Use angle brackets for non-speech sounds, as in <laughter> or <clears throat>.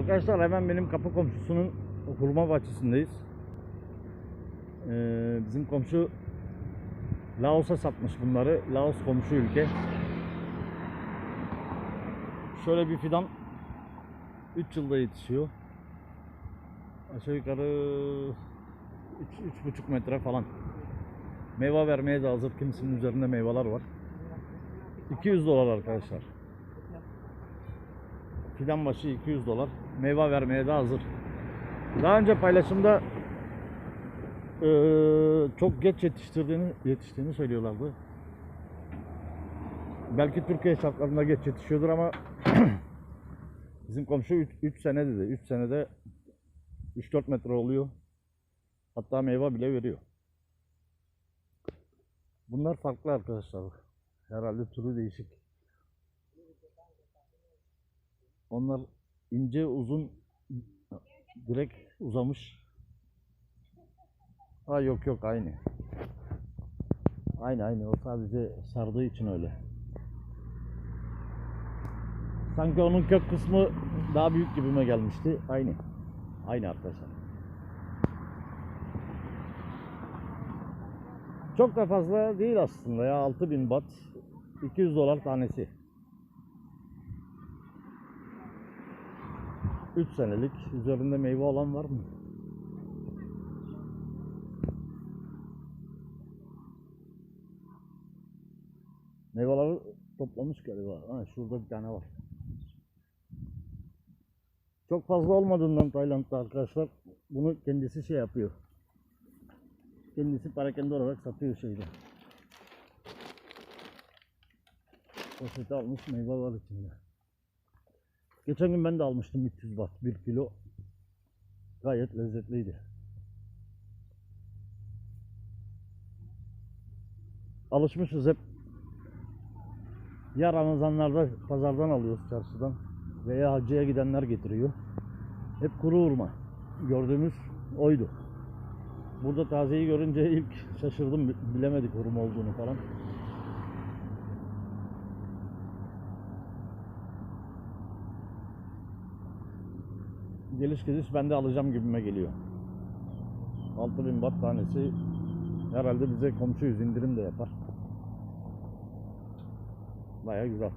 Arkadaşlar hemen benim kapı komşusunun hurma bahçesindeyiz. Ee, bizim komşu Laos'a satmış bunları. Laos komşu ülke. Şöyle bir fidan 3 yılda yetişiyor. Aşağı yukarı 3-3,5 metre falan. Meyve vermeye de hazır. Kimisinin üzerinde meyveler var. 200 dolar arkadaşlar. Fidan başı 200 dolar. Meyve vermeye de hazır. Daha önce paylaşımda eee, çok geç yetiştirdiğini yetiştiğini söylüyorlardı. Belki Türkiye şartlarında geç yetişiyordur ama <clears throat> bizim komşu 3 sene dedi. 3 senede 3-4 metre oluyor. Hatta meyve bile veriyor. Bunlar farklı arkadaşlar. Herhalde türü değişik. Onlar ince uzun direkt uzamış. Ha yok yok aynı. Aynı aynı o sadece sardığı için öyle. Sanki onun kök kısmı daha büyük gibime gelmişti. Aynı. Aynı arkadaşlar. Çok da fazla değil aslında ya 6000 bat 200 dolar tanesi. 3 senelik üzerinde meyve olan var mı? Meyveleri toplamış galiba. Ha, şurada bir tane var. Çok fazla olmadığından Tayland'da arkadaşlar bunu kendisi şey yapıyor. Kendisi parakende olarak satıyor şeyde. Poşete almış meyve var içinde. Geçen gün ben de almıştım 300 baht 1 kilo. Gayet lezzetliydi. Alışmışız hep. Ya Ramazanlarda pazardan alıyoruz çarşıdan veya hacıya gidenler getiriyor. Hep kuru hurma. Gördüğümüz oydu. Burada tazeyi görünce ilk şaşırdım. Bilemedik hurma olduğunu falan. Geliş geliş ben de alacağım gibime geliyor. 6000 bat tanesi herhalde bize komşuyuz indirim de yapar. Baya güzel.